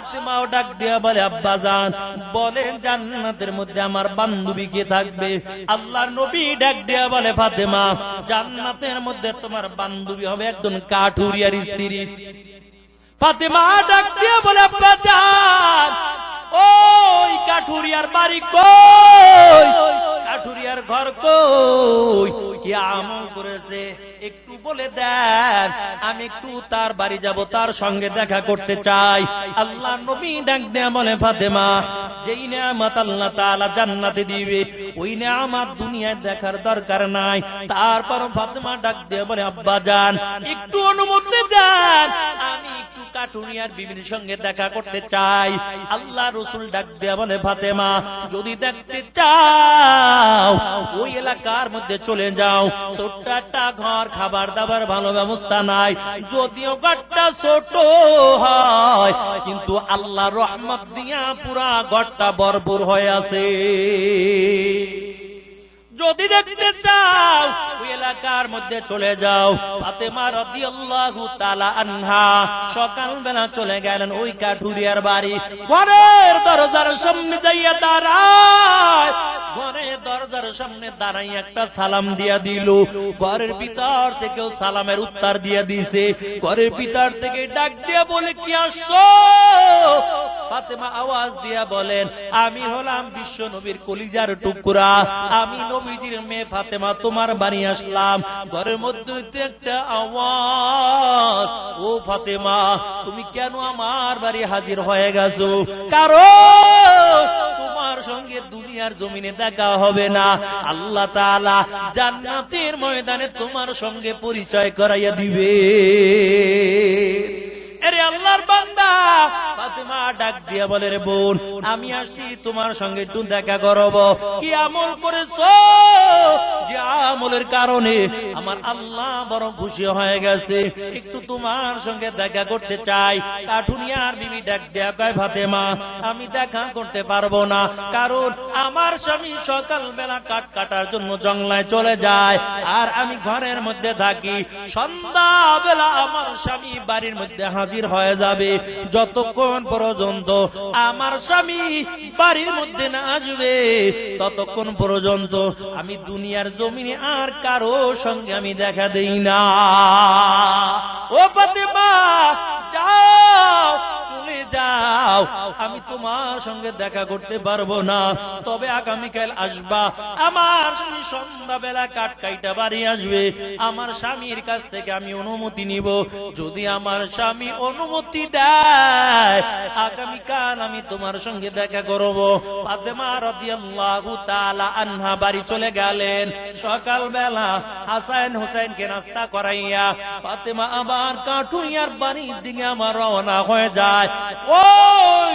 ফাতেমাও ডাক দিয়া বলে, আব্বা জান, বলেন জান্নাতের মধ্যে আমার বান্ধবী কে থাকবে? আল্লাহ নবী ডাক দিয়া বলে, ফাতেমা, জান্নাতের মধ্যে তোমার বান্ধবী হবে একজন কাঠুরিয়ার স্ত্রী। ফাতেমা ডাক দিয়া বলে, আব্বা জান, ওই কাঠুরিয়ার বাড়ি কই? কাঠুরিয়ার ঘর কই? কি আমল করেছে? একটু বলে দেন, আমি একটু তার বাড়ি যাব, তার সঙ্গে দেখা করতে চাই। আল্লাহ নবী ডাক দেয়া বলে, ফাতেমা, যেই নেয়ামত আল্লাহ তাআলা জান্নাতে দিবে, ওই নেয়ামত দুনিয়ায় দেখার দরকার নাই। তারপর ফাতেমা ডাক দিয়ে বলে, আব্বা জান একটু অনুমতি দেন, আমি একটু কাটুনিয়ার বিবির সঙ্গে দেখা করতে চাই। আল্লাহ রসুল ডাক দেয়া বলে, ফাতেমা, যদি দেখতে চাও, ওই এলাকার মধ্যে চলে যাও, ছোট্ট একটা ঘর খাবার দাবার ভালো ব্যবস্থা নাই। যদিও ঘরটা ছোট হয়, কিন্তু আল্লাহ রহমত দিয়া পুরা ঘরটা বরবুর হয়ে আছে। যদি দেখতে চাও, ওই এলাকার মধ্যে চলে যাও। ফাতেমা রাদিয়াল্লাহু আনহা সকালবেলা চলে গেলেন ওই কাঠুরিয়ার বাড়ি। ঘরের দরজার সামনে যাইয়া দাঁড়ায়। ঘরের দরজার সামনে দাঁড়াই একটা সালাম দিয়া দিল। ঘরের ভিতর থেকেও সালামের উত্তর দিয়া দিছে। ঘরের ভিতর থেকে ডাক দিয়া বলে, কি ফাতেমা আওয়াজ দিয়া বলেন, আমি হলাম বিশ্ব নবীর কলিজার টুকরা। আমি মেয়ে ফাতেমা তোমার বাড়ি আসলাম। ঘরের মধ্যে একটা আওয়াজ, ও ফাতেমা, তুমি কেন আমার বাড়ি হাজির হয়ে গেছো? কারণ সঙ্গে দুনিয়ার জমিনে দেখা হবে না। আল্লাহ তাআলা জান্নাতের ময়দানে তোমার সঙ্গে পরিচয় করাইয়া দিবে। আরে আল্লাহর আমি দেখা করতে আমি দেখা করতে পারব না। কারণ আমার স্বামী সকাল বেলা কাঠ কাটার জন্য জঙ্গলায় চলে যায়। আর আমি ঘরের মধ্যে থাকি। সন্ধ্যা বেলা আমার স্বামী বাড়ির মধ্যে হাজির হয়ে যাবে। যতক্ষণ পর্যন্ত আমার স্বামী বাড়ির মধ্যে না আসবে, ততক্ষণ পর্যন্ত আমি দুনিয়ার জমিনে আর কারও সঙ্গে আমি দেখা দেই না। ও পাতে যাও, চলে যাও। আমি তোমার সঙ্গে দেখা করতে পারব না। তবে আগামীকাল আসবা। আমার স্বামী সন্ধ্যাবেলা কাঠ কাইটা বাড়ি আসবে। আমার স্বামীর কাছ থেকে আমি অনুমতি নিব। যদি আমার স্বামী অনুমতি দেয়, আগামীকাল আমি তোমার সঙ্গে দেখা করব। ফাতেমা রাদিয়াল্লাহু আনহা বাড়ি চলে গেলেন। সকালবেলা হাসান হোসেনকে নাস্তা করাইয়া ফাতেমা আবার কাঠুইয়ার বাড়ির দিকে আমার রওনা হয়ে যায়। ওই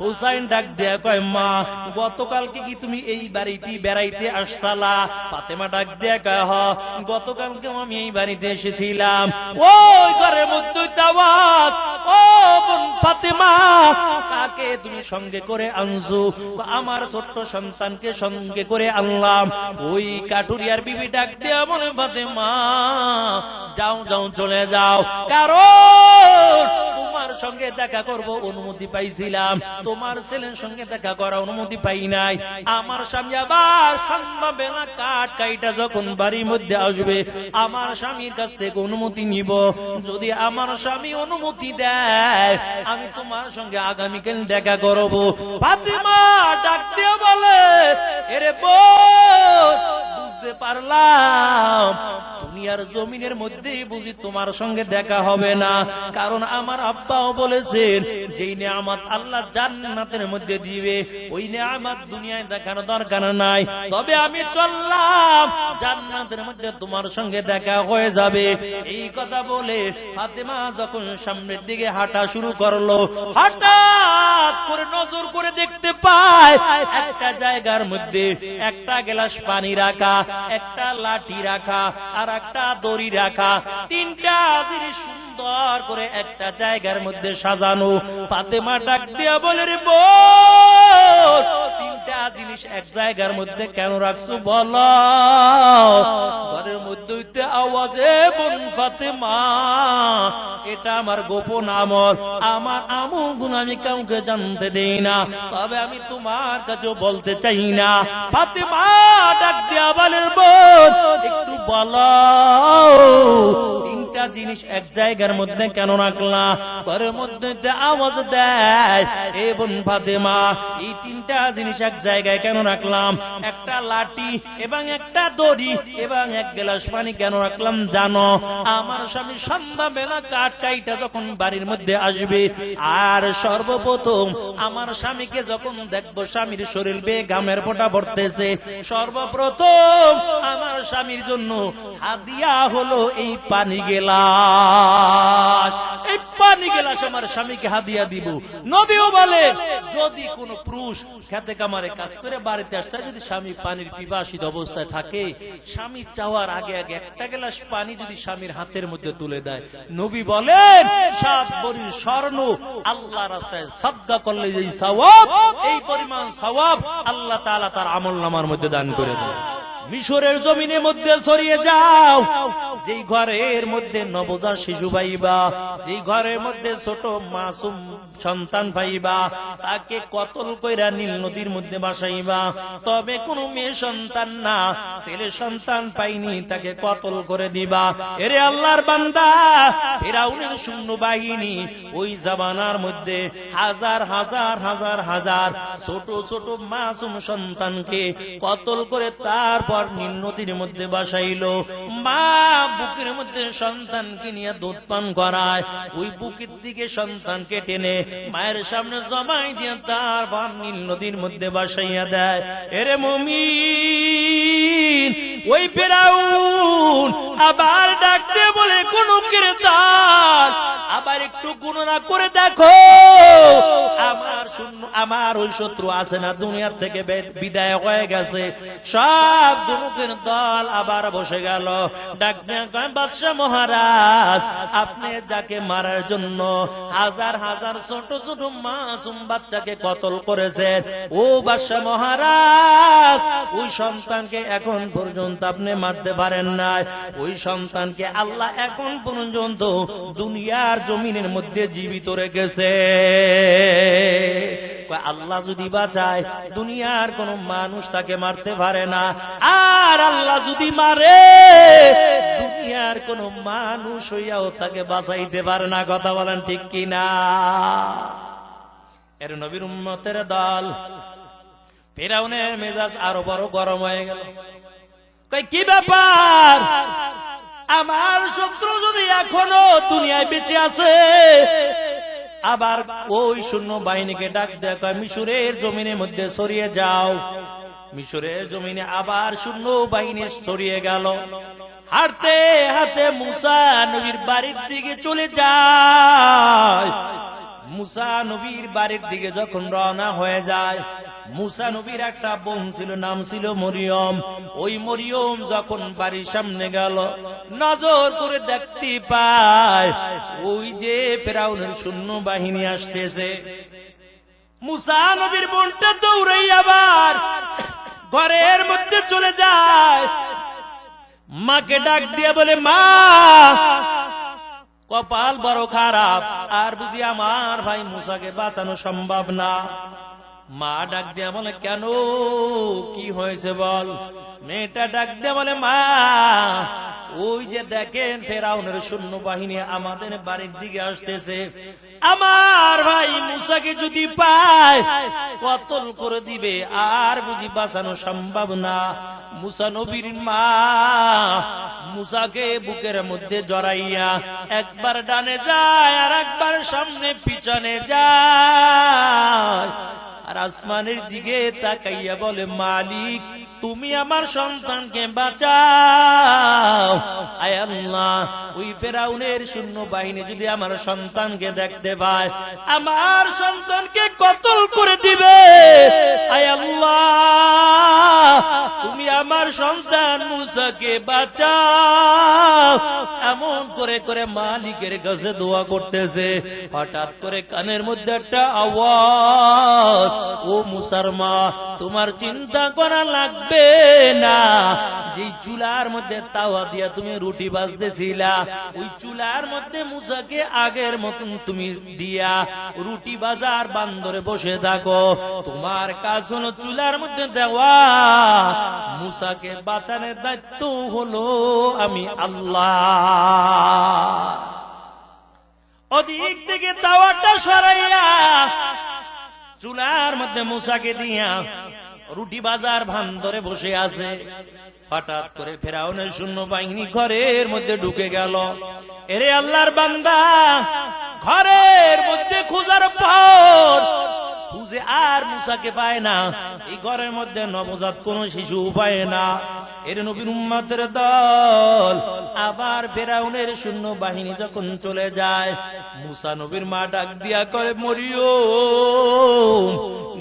হুসাইন ডাক দেয়া কয়, মা, গতকালকে কি তুমি এই বাড়িতে বেড়াইতে আসছালা? ডাক কয়, হ, গতকালকেও আমি এই বাড়িতে এসেছিলাম। ওই ও কাকে তুমি সঙ্গে করে আনছো? আমার ছোট্ট সন্তানকে সঙ্গে করে আনলাম। ওই কাটুরিয়ার বিবি ডাক দেয়া মনে ফাতেমা, যাও যাও, চলে যাও। কারণ তোমার সঙ্গে দেখা করব, অনুমতি পাইছিলাম। তোমার ছেলের সঙ্গে দেখা করার অনুমতি পাই নাই। আমার স্বামী আবার সন্ধ্যা বেলা কাঠ কাইটা যখন বাড়ির মধ্যে আসবে, আমার স্বামীর কাছ থেকে অনুমতি নিব। যদি আমার স্বামী অনুমতি দেয়, আমি তোমার সঙ্গে আগামীকাল দেখা করব। বলে, এরে বুঝতে পারলাম দুনিয়ার জমিনের মধ্যেই বুঝি তোমার সঙ্গে দেখা হবে না। কারণ আমার আব্বাও বলেছেন, যেই নিয়ামত আল্লাহ জান্নাতের মধ্যে দিবে, ওই নিয়ামত দুনিয়ায় দেখার দরকার নাই। তবে আমি চললাম, জান্নাতের মধ্যে তোমার সঙ্গে দেখা হয়ে যাবে। এই কথা বলে ফাতেমা যখন সামনের দিকে হাঁটা শুরু করল, হঠাৎ করে নজর করে দেখতে পায়, একটা জায়গার মধ্যে একটা গ্লাস পানি রাখা, একটা লাঠি রাখা আর একটা দড়ি রাখা, তিনটা জিনিস সুন্দর করে একটা জায়গার মধ্যে সাজানো। ফাতেমা ডাক দিয়া বলে, রে তিনটা জিনিস এক জায়গার মধ্যে কেন রাখছো বলো? আওয়াজে ফাতেমা, এটা আমার গোপন আমার আমল গুণ আমি কাউকে জানতে দেই না, তবে আমি তোমার বলতে চাই না। ফাতেমা ডাক দিয়া একটু বলো। তিনটা জিনিস এক জায়গার মধ্যে কেন রাখলা? ঘরের মধ্যে আওয়াজ দেয়, এ বোন ফাতেমা, এই তিনটা জিনিস এক জায়গায় কেন রাখলাম? একটা লাঠি এবং একটা দড়ি এবং এক গ্লাস পানি কেন রাখলাম জানো? আমার স্বামী সন্ধ্যা বেলা কাঠ কাইটা যখন বাড়ির মধ্যে আসবে, আর সর্বপ্রথম আমার স্বামীকে যখন দেখব স্বামীর শরীর বেয়ে গামের ফোটা পড়তেছে, সর্বপ্রথম আমার স্বামীর জন্য হাদিয়া হলো এই পানি গেলাস। এই পানি গেলাস আমার স্বামীকে হাদিয়া দিব। নবীও বলে, যদি কোন পুরুষ খেতে কামারে কাজ করে বাড়িতে আসতে যদি স্বামী পানির পিপাসিত অবস্থায় থাকে, স্বামী চাওয়ার আগে আগে একটা গ্লাস পানি যদি স্বামীর হাতের মধ্যে তুলে দেয়। নবী বলেন, সাত বড়ির স্বর্ণ আল্লাহ রাস্তায় সদ্গা করলে যে সওয়াব, এই পরিমাণ সওয়াব আল্লাহ তাআলা তার আমল নামার মধ্যে দান করে দেয় মিশরের জমিনের মধ্যে ছড়িয়ে যাও। যেই ঘরের মধ্যে নবজাত শিশু পাইবা, যেই ঘরের মধ্যে ছোট মাসুম সন্তান পাইবা, তাকে কতল কইরা নীল নদীর মধ্যে বাসাইবা। তবে কোন মেয়ে সন্তান না, ছেলে সন্তান পাইনি, তাকে কতল করে দিবা। এরে আল্লাহর বান্দা, ফেরাউনের শূন্য বাহিনী, ওই জামানার মধ্যে হাজার হাজার হাজার হাজার ছোট ছোট মাসুম সন্তানকে কতল করে তারপর নীল নদীর মধ্যে বাসাইলো। মা বুকের মধ্যে সন্তানকে নিয়ে দুধ পান করায়। ওই বুকের দিকে সন্তানকে টেনে মায়ের সামনে জমাই দিয়ে তারপর নীল নদীর মধ্যে বাসাইয়া দেয়। এরে মমি ওই ফেরাউন আবার ডাকতে বলে কোন ক্রেতার, আবার একটু গণনা করে দেখো। আমার শূন্য, আমার ওই শত্রু আছে না, দুনিয়ার থেকে বিদায় হয়ে গেছে। সব দুমুখের দল আবার বসে গেল। বাদশাহ মহারাজ, আপনি যাকে মারার জন্য হাজার হাজার ছোট ছোট মাসুম বাচ্চাকে কতল করেছেন? ও বাদশাহ মহারাজ, ওই সন্তানকে এখন পর্যন্ত আপনি মারতে পারেন নাই। ওই সন্তানকে আল্লাহ এখন পর্যন্ত দুনিয়ার জমিনের মধ্যে জীবিত রেখেছে। আল্লাহ যদি বাঁচায়, দুনিয়ার কোন মানুষ তাকে মারতে পারে না। আর আল্লাহ যদি মারে, দুনিয়ার কোন মানুষ হইয়াও তাকে বাঁচাইতে পারে না। কথা বলেন ঠিক কিনা? এর নবীর উম্মতের দল, ফেরাউনের মেজাজ আরও বড় গরম হয়ে গেল। কি ব্যাপার? আমার শত্রু যদি এখনও দুনিয়ায় বেঁচে আছে, আবার ওই শূন্য বাহিনীকে ডাক দেখা মিশরের জমিনের মধ্যে সরিয়ে যাও। মিশরের জমিনে আবার শূন্য বাহিনী সরিয়ে গেল। হাতে হাতে মুসা নবীর বাড়ির দিকে চলে যায়। মুসা নবীর বাড়ির দিকে যখন রওনা হয়ে যায়, মুসা নবীর একটা বোন ছিল, নাম ছিল মরিয়ম। ওই মরিয়ম যখন বাড়ির সামনে গেল, নজর করে দেখতে পায়, ওই যে ফেরাউনের শূন্য বাহিনী আসতেছে। মুসা নবীর বোনটা দৌড়াই আবার ঘরের মধ্যে চলে যায়। মাকে ডাক দিয়ে বলে, মা কপাল বড় খারাপ। আর বুঝি আমার ভাই মুসাকে বাঁচানো সম্ভব না। মা ডাক দিয়া বলে, কেন? কি হয়েছে বল? মেয়েটা ডাক দিয়া বলে, মা ওই যে দেখেন ফেরাউনের শূন্য বাহিনী আমাদের বাড়ির দিকে আসতেছে। আমার ভাই মুসাকে যদি পায় কতল করে দিবে আর বুঝি বাঁচানো সম্ভব না। মুসা নবীর মা মুসাকে বুকের মধ্যে জড়াইয়া একবার ডানে যায় আর একবার সামনে পিছনে যায়। আর আসমানের দিকে তাকাইয়া বলে মালিক তুমি আমার সন্তানকে বাঁচাও। আয় আল্লাহ, ওই ফেরাউনের শূন্য বাহিনী যদি আমার সন্তানকে দেখতে পায়, আমার সন্তানকে কতল করে দিবে? আয় আল্লাহ, তুমি আমার সন্তান মুসাকে বাঁচাও। এমন করে করে মালিকের কাছে দোয়া করতেছে। হঠাৎ করে কানের মধ্যে একটা আওয়াজ, ও মুসার মা তোমার চিন্তা করা লাগবে না। যে চুলার মধ্যে তাওয়া দিয়া তুমি রুটি বাজতেছিলা, ওই চুলার মধ্যে মুসাকে আগের মতন তুমি দিয়া রুটি বাজার বান্দরে বসে থাকো। তোমার কাজ হলো চুলার মধ্যে দেওয়া। মুসাকে বাঁচানোর দায়িত্ব হলো আমি আল্লাহ। অধিক থেকে তাওয়াটা সরাইয়া চুলার মধ্যে মুসাকে দিয়া রুটি বাজার ভান ধরে বসে আছে। হঠাৎ করে ফেরাউনের শূন্য বাহিনী ঘরের মধ্যে ঢুকে গেল। এরে আল্লাহর বান্দা, ঘরের মধ্যে খোঁজার পর খুঁজে আর মুসাকে পায় না। এই ঘরের মধ্যে নবজাত কোন শিশু পায় না। এর নবীর উম্মাদের দল আবার ফেরাউনের শূন্য বাহিনী যখন চলে যায়, মুসা নবীর মা ডাক দিয়া করে মরিও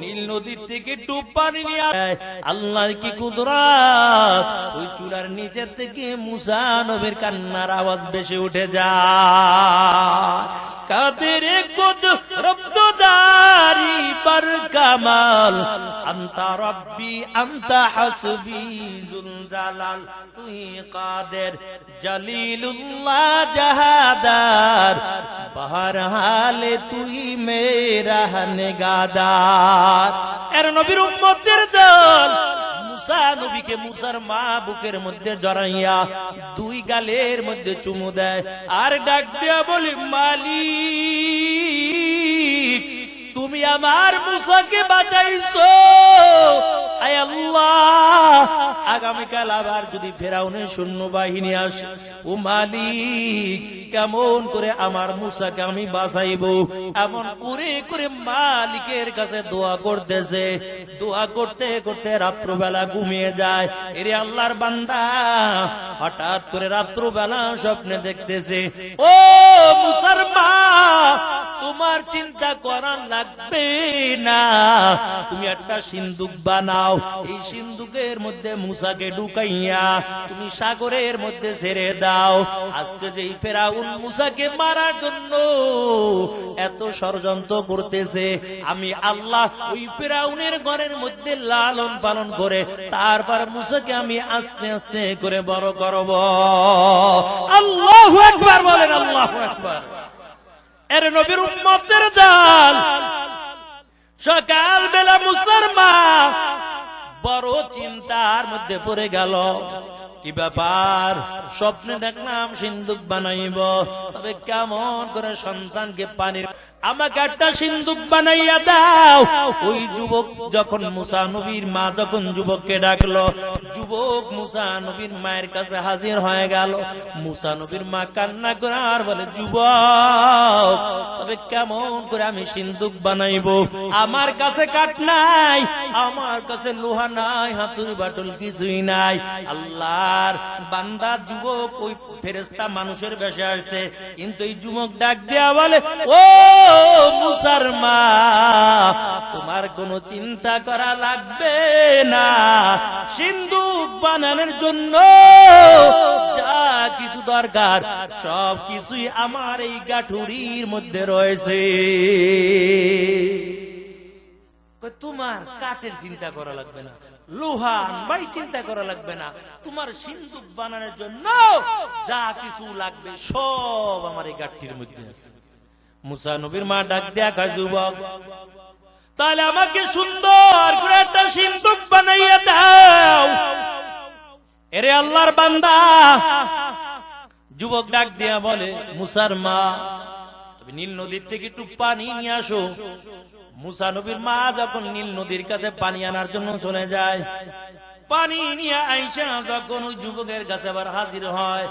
নীল নদীর থেকে ডুব পানি নিয়ে আয়। আল্লাহর কি কুদরাত? ওই চূড়ার নিচের থেকে মুসা নবীর কান্নার আওয়াজ বেশি উঠে যায়। কাদের কুদ রব্দদারি পর কামাল আন্তা রব্বি আন্তা হাসবি জুল জালাল তুই কাদের জলিলুল্লাহ জাহাদার বাহার হালে তুই মেরা নেগাদার এর নবীর উম্মতের দল মুসা নবীকে মুসার মা বুকের মধ্যে জড়াইয়া দুই গালের মধ্যে চুমু দেয় আর ডাক দিয়া বলি মালিক আমার মুসাকে বাঁচাইছো। আয় আল্লাহ। আগামীকাল আবার যদি ফেরাউনের শূন্য বাহিনী আসে ও মালিক কেমন করে আমার মুসাকে আমি বাঁচাইব? এমন করে করে মালিকের কাছে দোয়া করতেছে। দোয়া করতে করতে রাত্রবেলা ঘুমিয়ে যায়। এরে আল্লাহর বান্দা, হঠাৎ করে রাত্রবেলা স্বপ্নে দেখতেছে, ও মুসার মা, তোমার চিন্তা করার লাগবে না। তুমি একটা সিন্দুক বানাও। এই সিন্দুকের মধ্যে মুসাকে ঢুকাইয়া তুমি সাগরের মধ্যে ছেড়ে দাও। আজকে যেই ফেরাউন মুসাকে মারার জন্য এত ষড়যন্ত্র করতেছে। আমি আল্লাহ ওই ফেরাউনের ঘরের মধ্যে লালন পালন করে, তারপর মুসাকে আমি আস্তে আস্তে করে বড় করব। আল্লাহ একবার বলেন, আল্লাহ এর নবীর উম্মতের দল। সকাল বেলা মুসলমান বড় চিন্তার মধ্যে পড়ে গেল। কি ব্যাপার? স্বপ্নে দেখলাম সিন্দুক বানাইব। তবে কেমন করে সন্তানকে পানির আমাকে একটা সিন্দুক বানাইয়া দাও। ওই যুবক যখন মুসা নবীর মা যখন যুবককে ডাকলো, যুবক মুসা নবীর মায়ের কাছে হাজির হয়ে গেল। মুসা নবীর মা কান্না করে আর বলে, যুবক, তবে কেমন করে আমি সিন্দুক বানাইব? আমার কাছে কাঠ নাই, আমার কাছে লোহা নাই হাতুর বাটুল কিছুই নাই। আল্লাহর বান্দা, যুবক, ওই ফেরেস্তা মানুষের বেশে আসছে। কিন্তু এই যুবক ডাক দেয়া বলে, ও মুসার মা তোমার কোনো চিন্তা করা লাগবে না। সিন্ধু বানানোর জন্য যা কিছু দরকার, সব কিছুই আমার এই গাঠুরির মধ্যে রয়েছে। তোমার কাঠের চিন্তা করা লাগবে না লোহা ভাই চিন্তা করা লাগবে না, তোমার সিন্দুক বানানোর জন্য যা কিছু লাগবে সব আমার এই গাঠটির মধ্যে আছে। মুসা নবীর মা ডাক দেয়া যুবক, তাহলে আমাকে সুন্দর করে একটা সিন্দুক বানাইয়া দাও। এরে আল্লাহর বান্দা, যুবক ডাক দিয়া বলে, মুসার মা, তুমি নীল নদীর থেকে একটু পানি নিয়ে আসো। মুসা নবীর মা যখন নীল নদীর কাছে পানি আনার জন্য চলে যায়, পানি নিয়ে আইসা যখন ওই যুবকের কাছে আবার হাজির হয়,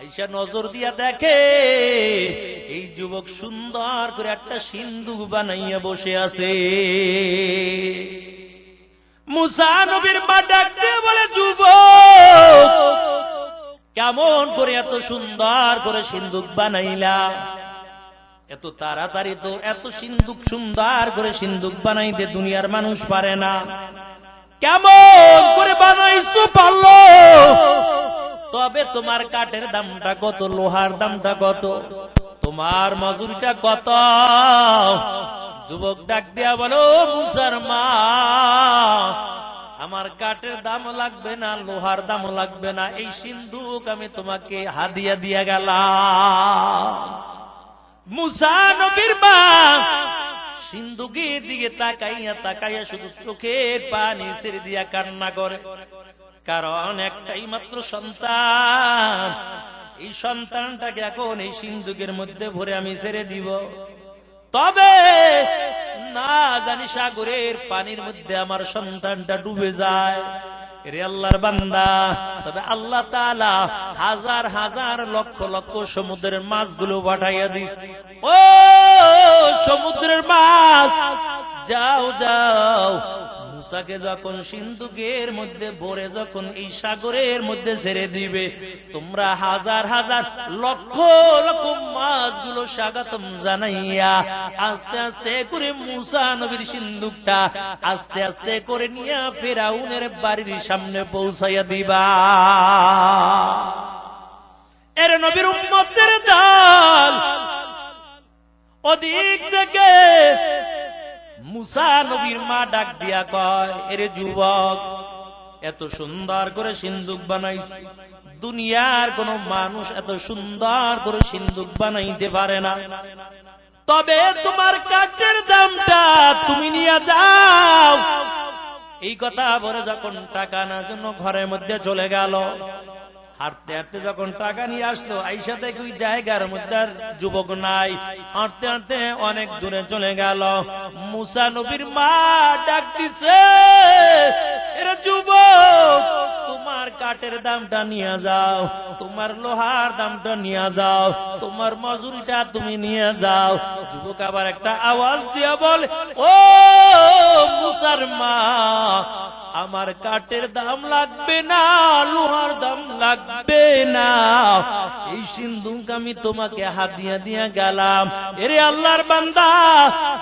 আইসা নজর দিয়া দেখে, এই যুবক সুন্দর করে একটা সিন্ধুক বানাইয়া বসে আছে। মুসা নবীর মা ডাক দিয়ে বলে, যুবক, কেমন করে এত সুন্দর করে সিন্ধুক বানাইলা? এত তাড়াতাড়ি তো এত সিন্ধুক সুন্দর করে সিন্ধুক বানাইতে দুনিয়ার মানুষ পারে না। কেমন করে বানাইছো পারল? তবে তোমার কাঠের দামটা কত, লোহার দামটা কত? তোমার মজুরিটা কত? যুবক ডাক দিয়া বলো, মুসার মা, আমার কাঠের দাম লাগবে না, লোহার দাম লাগবে না, এই সিন্ধুক আমি তোমাকে হাদিয়া দিয়া গেলাম। মুসা নবীর মা। তাকাইয়া তাকাইয়া শুধু পানি ছেড়ে দিয়া কান্না করে। কারণ একটাই মাত্র সন্তান। এই সন্তানটাকে এখন এই সিন্ধুকের মধ্যে ভরে আমি ছেড়ে দিব। তবে না জানি সাগরের পানির মধ্যে আমার সন্তানটা ডুবে যায়। আল্লাহর বান্দা, তবে আল্লাহ তাআলা হাজার হাজার লক্ষ লক্ষ সমুদ্রের মাছগুলো পাঠাইয়া দিস। ও সমুদ্রের মাছ, যাও যাও মুসাকে যখন সিন্ধুকের মধ্যে ভরে যখন এই সাগরের মধ্যে ছেড়ে দিবে, তোমরা হাজার হাজার লক্ষ লক্ষ মাছগুলো স্বাগতম জানাইয়া আস্তে আস্তে করে মুসা নবীর সিন্ধুকটা আস্তে আস্তে করে নিয়ে ফেরাউনের বাড়ির সামনে পৌঁছাইয়া দিবা। এর নবীর উম্মতের দল ওদিক থেকে মুসা নবীর মা ডাক দিয়া কয়, এরে যুবক, এত সুন্দর করে সিন্ধুক বানাইছ। দুনিয়ার কোন মানুষ এত সুন্দর করে সিন্ধুক বানাইতে পারে না। তবে তোমার কাঠের দামটা তুমি নিয়ে যাও। এই কথা বলে যখন টাকা না জন্য ঘরের মধ্যে চলে গেল হাঁটতে হাঁটতে যখন টাকা নিয়ে আসলো, আইসা থেকে ওই জায়গার মধ্যে যুবক নাই। হাঁটতে হাঁটতে অনেক দূরে চলে গেল। মুসা নবীর মা ডাক দিছে যুবক, তোমার কাঠের দামটা নিয়ে যাও, তোমার লোহার দামটা নিয়ে যাও, তোমার মজুরিটা তুমি নিয়ে যাও। যুবক আবার একটা আওয়াজ দিয়া বলে, ও মুসার মা আমার কাঠের দাম লাগবে না, লোহার দাম লাগবে না। এই সিন্ধুক আমি তোমাকে হাত দিয়া দিয়া গেলাম। এরে আল্লাহর বান্দা,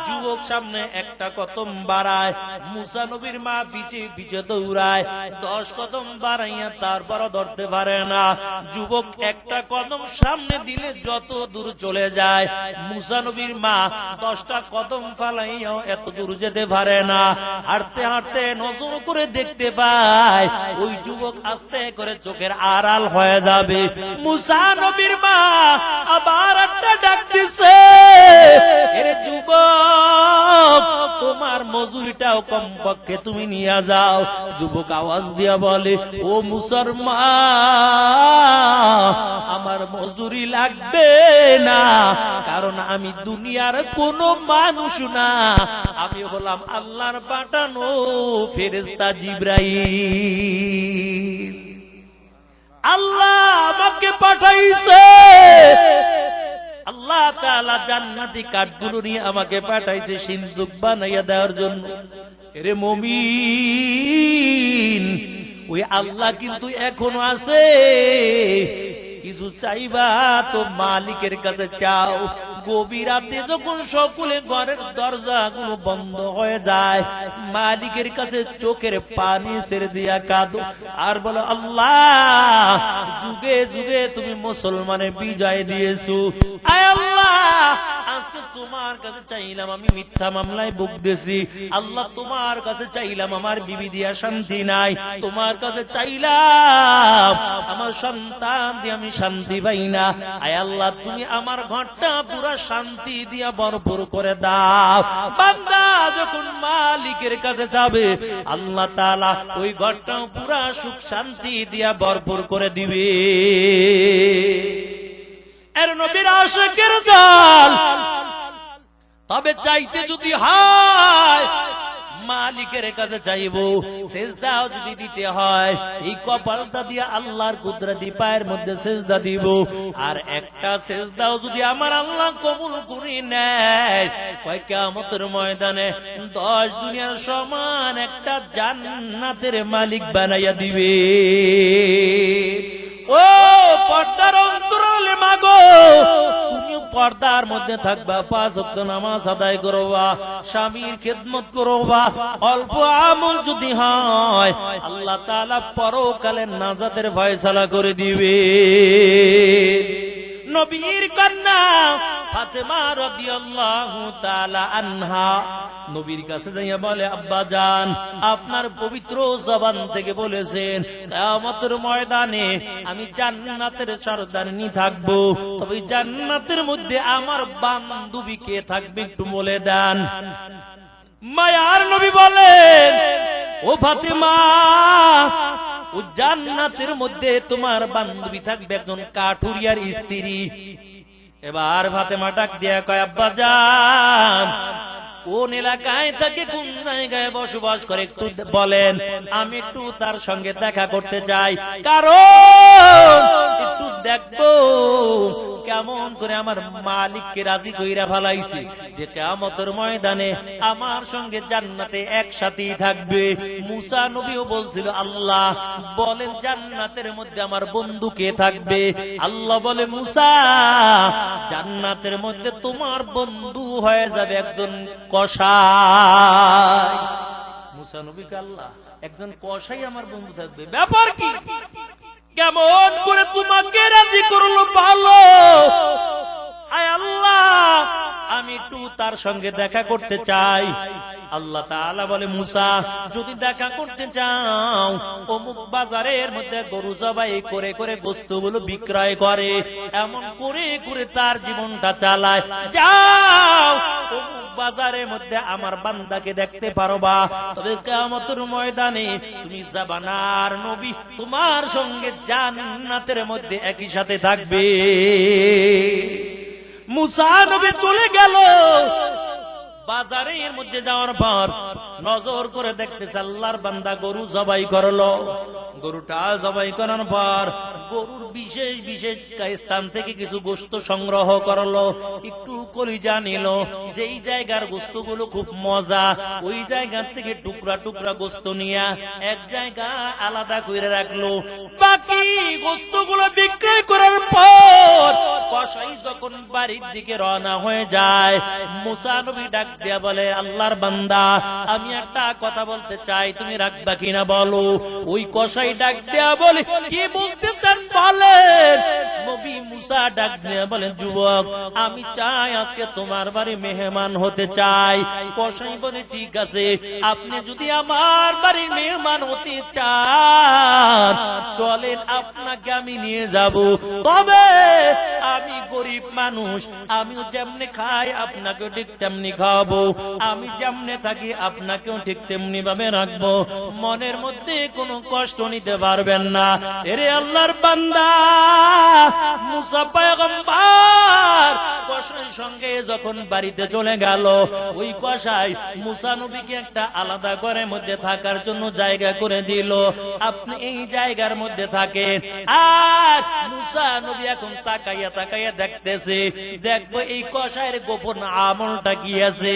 যুবক সামনে একটা কদম বাড়ায়, মুসা নবীর মা পিছে পিছে দৌড়ায়, দশ কদম বাড়াইয়া তারপরও ধরতে পারে না। যুবক একটা কদম সামনে দিলে যত দূর চলে যায়, মুসা নবীর মা দশটা কদম ফালাইয়াও এত দূর যেতে পারে না। হাঁটতে হাঁটতে নজর করে দেখতে পায় ওই যুবক আস্তে করে চোখের আড়াল হয়ে যাবে। মুসা নবীর মা আবার একটা ডাক দিছে যুবক, তোমার মজুরিটাও কমপক্ষে তুমি নিয়ে যাও। যুবক আওয়াজ দিয়া বলে, ও মুসলমান আমার মজুরি লাগবে না, কারণ আমি দুনিয়ার কোন মানুষ না। আমি হলাম আল্লাহর পাঠানো ফেরেস্তা জিব্রাইল। আল্লাহ আমাকে পাঠাইছে। আল্লাহ তাআলা জান্নাতি কাঠগুলো নিয়ে আমাকে পাঠাইছে সিন্ধুক বানাইয়া দেওয়ার জন্য। এরে মমিন, ওই আল্লাহ কিন্তু এখনও আছে। কিছু চাইবা তো মালিকের কাছে চাও। গভীর রাতে যখন সকলে ঘরের দরজা গুলো বন্ধ হয়ে যায়, মালিকের কাছে চোখের পানি ছেড়ে দিয়া কাঁদো আর বলো, আল্লাহ, যুগে যুগে তুমি মুসলমানের বিজয় দিয়েছ। তোমার কাছে চাইলাম মিথ্যা মামলায় আল্লাহ তোমার কাছে চাইলাম আমার বিবি দিয়া শান্তি নাই। তোমার কাছে চাইলাম আমার সন্তান দিয়ে আমি শান্তি পাই না। আয় আল্লাহ, তুমি আমার ঘরটা পুরা শান্তি দিয়া ভরপুর করে দাও। বান্দা যখন মালিকের কাছে যাবে, আল্লাহ তাআলা ওই ঘরটাও পুরা সুখ শান্তি দিয়া ভরপুর করে দিবে। এর নবীর আশেকের দল। তবে চাইতে যদি হয় মালিকের কাছে চাইব। সেজদাও যদি দিতে হয়, এই কপালটা দিয়ে আল্লাহর কুদরতি পায়ের মধ্যে সেজদা দিব। আর একটা সেজদাও যদি আমার আল্লাহ কবুল করে নেয়, কয় ময়দানে দশ দুনিয়ার সমান একটা জান্নাতের মালিক বানাইয়া দিবে। ও পর্দার অন্তরালে, মাগো, তুমিও পর্দার মধ্যে থাকবা, পাঁচ ওয়াক্ত নামাজ আদায় করবা, স্বামীর খেদমত করবা অল্প আমল যদি হয়, আল্লাহ তাআলা পরকালের নাজাতের ফয়সালা করে দিবে। নবীর কন্যা আনহা নবীর কাছে যাইয়া বলে, আব্বা জান, আপনার পবিত্র জবান থেকে বলেছেন ময়দানে আমি জান্নাতের সরদারনি থাকব। তবে জান্নাতের মধ্যে আমার বান্ধবী কে থাকবে একটু বলে দেন। মায়ার নবী বলেন, ও ফাতেমা, ও জান্নাতের মধ্যে তোমার বান্ধবী থাকবে একজন কাঠুরিয়ার স্ত্রী। এবার ফাতেমা ডাক দিয়া কয়, আব্বা যান কোন এলাকায় থাকে, কোন জায়গায় বসবাস করে একটু বলেন, আমি একটু তার সঙ্গে দেখা করতে চাই। কারণ একটু দেখব কেমন করে আমার মালিককে রাজি কইরা ফালাইছে যে কেমতের ময়দানে আমার সঙ্গে জান্নাতে একসাথেই থাকবে। মুসা নবীও বলছিল, আল্লাহ, বলেন জান্নাতের মধ্যে আমার বন্ধু কে থাকবে? আল্লাহ বলে, মুসা, জান্নাতের মধ্যে তোমার বন্ধু হয়ে যাবে একজন কষাই মুসা নবীকে, আল্লাহ, একজন কষাই আমার বন্ধু থাকবে। ব্যাপার কি? কেমন করে তোমাকে রাজি করল ভালো? আয় আল্লাহ, আমি একটু তার সঙ্গে দেখা করতে চাই। আল্লাহ বলে, মুসা, যদি দেখা করতে চাও, অমুক বাজারের মধ্যে গরু জবাই করে করে বস্তুগুলো বিক্রয় করে, এমন করে করে তার জীবনটা চালায়। যাও বাজারের মধ্যে আমার বান্দাকে দেখতে পারবা তবে কেমতের ময়দানে তুমি জাবানার নবী তোমার সঙ্গে জান্নাতের মধ্যে একই সাথে থাকবে। মুসা নবী চলে গেল। বাজারের মধ্যে যাওয়ার পর নজর করে দেখতে আল্লাহর বান্দা গরু জবাই করল। গরুটা জবাই করার পর গরুর বিশেষ বিশেষ স্থান থেকে কিছু গোস্ত সংগ্রহ করল, একটু কলিজা নিল। যেই জায়গার গোস্তগুলো খুব মজা, ওই জায়গা থেকে টুকরা টুকরা গোস্ত নিয়ে এক জায়গা আলাদা করে রাখল। বাকি গোস্তগুলো বিক্রয় করার পর কসাই যখন বাড়ির দিকে রওনা হয়ে যায়, মুসা নবী ডাক দিয়া বলে, আল্লাহর বান্দা, আমি একটা কথা বলতে চাই, তুমি রাখবা কিনা বলো? ওই কসাই ডাক দিয়া বলে, কি বলতে চান বলেন নবী মুসা ডাক বলেন, যুবক, আমি চাই আজকে তোমার বাড়ি মেহমান হতে চাই। কসাই বলে, ঠিক আছে, আপনি যদি আমার বাড়ির মেহমান হতে চান, চলেন আপনাকে আমি নিয়ে যাব। তবে আমি গরিব মানুষ, আমিও যেমনি খাই, আপনাকেও ঠিক তেমনি খাওয়াবো। আমি যেমনে থাকি, আপনাকেও ঠিক তেমনি ভাবে রাখব। মনের মধ্যে কোনো কষ্ট নিতে পারবেন না। এরে আল্লাহর বান্দা আলাদা মধ্যে থাকার জন্য জায়গা করে দিল। আপনি এই জায়গার মধ্যে থাকেন। আর এখন তাকাইয়া তাকাইয়া দেখতেছে, দেখব এই গোপন আমলটা কি আছে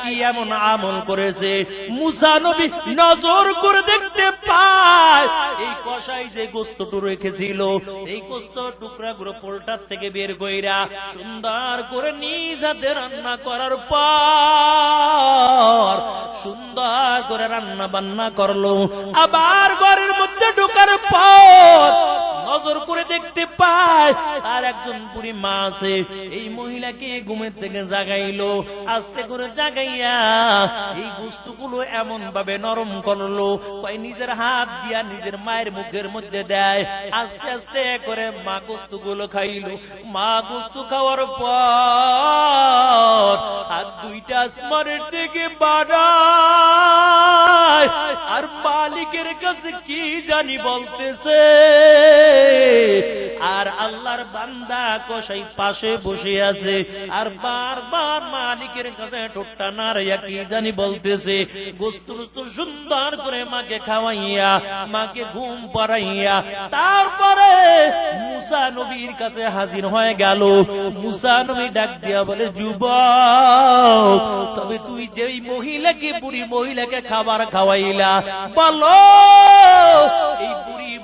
কি এমন আমল করেছে। মুসা নবী নজর করে দেখতে পায়, এই কষাই যে গোস্তটু রেখেছিল। এই গোস্ত টুকরা গুলো পোল্টার থেকে বের কইরা সুন্দর করে নিজ হাতে রান্না করার পর সুন্দর করে রান্না বান্না করল। আবার ঘরের মধ্যে ঢুকার পর নজর করে দেখতে পায়। আর একজন বুড়ি মা আছে, এই মহিলাকে ঘুমের থেকে জাগাইলো, আস্তে করে জাগাইয়া এই বস্তুগুলো এমন ভাবে নরম করল নিজের হাত দিয়া নিজের মায়ের মুখের মধ্যে দেয়, আস্তে আস্তে করে মা বস্তুগুলো খাইলো। মা বস্তু খাওয়ার পর আর দুইটা আসমানের থেকে বাড়ায়। আর মালিকের কাছে কি জানি বলতেছে আর আল্লাহর বান্দা কসাই পাশে বসে আছে। আর বারবার মালিকের কাছে ঠোঁটটা নাড়াইয়া কি জানি বলতেছে গোস্তু গোস্তু সুন্দর করে মাকে খাওয়াইয়া, মাকে ঘুম পাড়াইয়া, তারপরে মুসা নবীর কাছে হাজির হয়ে গেল। মুসা নবী ডাক দিয়া বলে যুব তবে তুই যেই মহিলাকে, বুড়ি মহিলাকে খাবার খাওয়াইলা, বলো, এই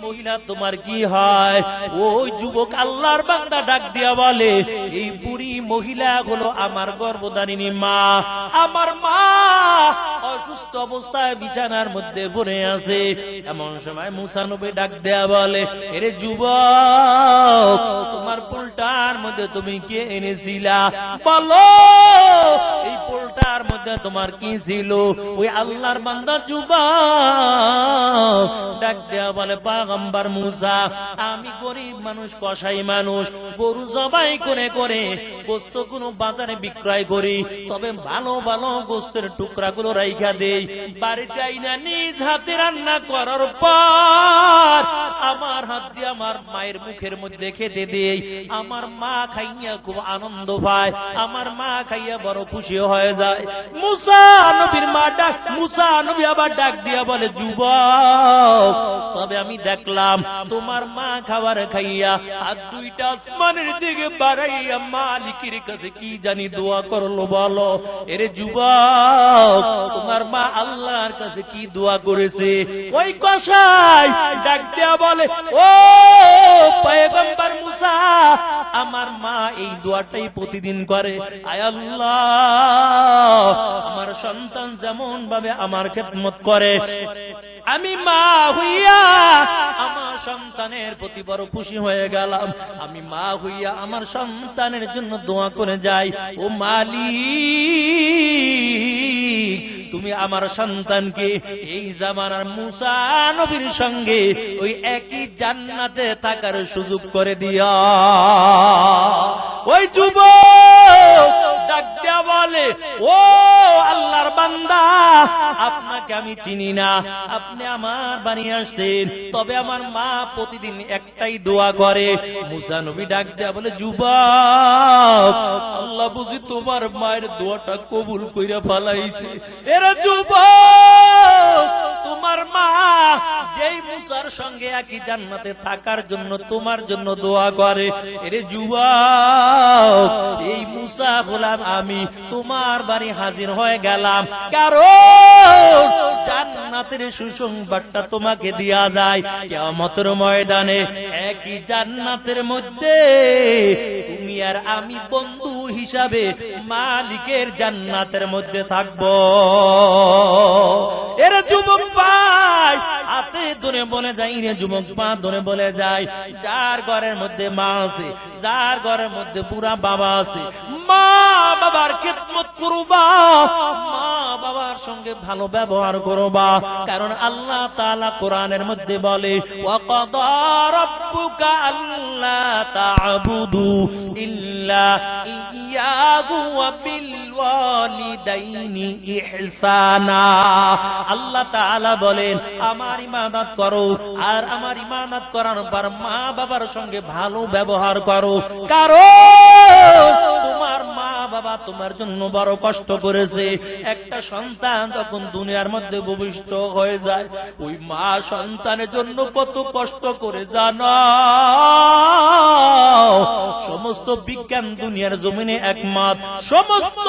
মহিলা, তোমার কি হয়? ওই যুবক আল্লাহর বান্দা ডাক দিয়া বলে, এই বুড়ি মহিলা হলো আমার গর্ভধারিণী মা। আমার মা অসুস্থ অবস্থায় বিছানার মধ্যে পড়ে আছে। এমন সময় মুসানবী ডাক দেয়া বলে, এরে যুবক, তোমার পোলটার মধ্যে তুমি কে এনেছিলা? বলো, এই পোলটার মধ্যে তোমার কি ছিল? ওই আল্লাহর বান্দা যুবক ডাক দেয়া বলে পাগম্বার মুসা, আমি গরিব মানুষ, কসাই মানুষ, গরু জবাই করে করে গোস্ত কোনো বাজারে বিক্রয় করি, তবে ভালো ভালো গোস্তের টুকরা গুলো রাইখা দেই। বাড়িতে আইনা নিজ হাতে রান্না করার পর আমার হাত দিয়ে আমার মায়ের মুখের মধ্যে খেতে দেই। আমার মা খাইয়া খুব আনন্দ পায়, আমার মা খাইয়া বড় খুশি হয়ে যায়। মুসা নবীর মা ডাক, মুসা নবী আবার ডাক দিয়া বলে, যুবক, তবে আমি দেখলাম, তোমার মা খাবার খাইয়া আর দুইটা আসমানের দিকে বাড়াইয়া মালিকের কাছে কি জানি দোয়া করল বলো। এরে যুবক, তোমার মা আল্লাহর কাছে কি দোয়া করেছে? ওই কষাই ডাক বলে, ও পয়গম্বর মুসা, আমার মা এই দোয়াটাই প্রতিদিন করে। আয় আল্লাহ, আমার সন্তান যেমন ভাবে আমার খেদমত করে। আমি মা হইয়া আমার সন্তানের প্রতি বড় খুশি হয়ে গেলাম। আমি মা হইয়া আমার সন্তানের জন্য দোয়া করে যাই। ও মালিক তুমি আমার সন্তানকে এই জামানার মুসা নবীর সঙ্গে ওই একই জান্নাতে থাকার সুযোগ করে দিয়া। ওই বলে, ও আল্লাহর বান্দা, আপনাকে আমি চিনি না। আপনি আমার বাড়ি আসছেন, তবে আমার মা প্রতিদিন একটাই দোয়া করে। মুসা নবী ডাক দেয়া বলে, যুবক, আল্লাহ বুঝি তোমার মায়ের দোয়াটা কবুল কইরা ফালাইছে। এরা সঙ্গে একই জান্নাতে থাকার জন্য তোমার জন্য দোয়া করে। এই মুসা বললাম আমি তোমার বাড়ি হাজির হয়ে গেলাম। কারণ জান্নাতের সুসংবাদটা তোমাকে দেয়া যায়। কেমতের ময়দানে একই জান্নাতের মধ্যে তুমি আর আমি বন্ধু হিসাবে মালিকের জান্নাতের মধ্যে থাকব। এর যুবক ভাই, হাতে ধরে বলে যাই রে যুবক পা ধরে বলে যায় যার ঘরের মধ্যে মা আছে, যার ঘরের মধ্যে পুরা বাবা আছে। মা বাবার খেদমত করবা, মা বাবার সঙ্গে ভালো ব্যবহার করবা। কারণ আল্লাহ তাআলা কোরআনের মধ্যে বলে আল্লাহ তাআলা বলেন, আমার ইবাদত করো আর আমার ইবাদত করার পর মা বাবার সঙ্গে ভালো ব্যবহার করো। মা বাবা তোমার জন্য বড় কষ্ট করেছে। একটা সন্তান যখন দুনিয়ার মধ্যে ভূমিষ্ঠ হয়ে যায়, ওই মা সন্তানের জন্য কত কষ্ট করে জানা? সমস্ত বিজ্ঞান দুনিয়ার জমিনে একমত সমস্ত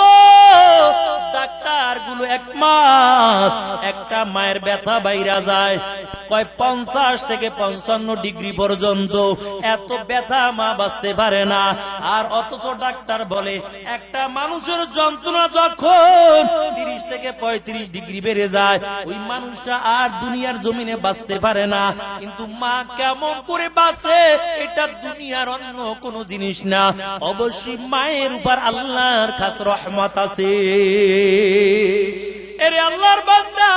ডাক্তারগুলো একমত একটা মায়ের ব্যথা বাইরা যায়। কয়, পঞ্চাশ থেকে পঞ্চান্ন ডিগ্রি পর্যন্ত। এত ব্যথা মা বাঁচতে পারে না। আর অথচ ডাক্তার বলে, একটা মানুষের যন্ত্রণা যখন তিরিশ থেকে পঁয়ত্রিশ ডিগ্রি বেড়ে যায়, ওই মানুষটা আর দুনিয়ার জমিনে বাঁচতে পারে না। কিন্তু মা কেমন করে বাঁচে, এটা দুনিয়ার অন্য কোনো জিনিস না। অবশ্যই মায়ের উপর আল্লাহর খাস রহমত আছে। এরে আল্লাহর বান্দা!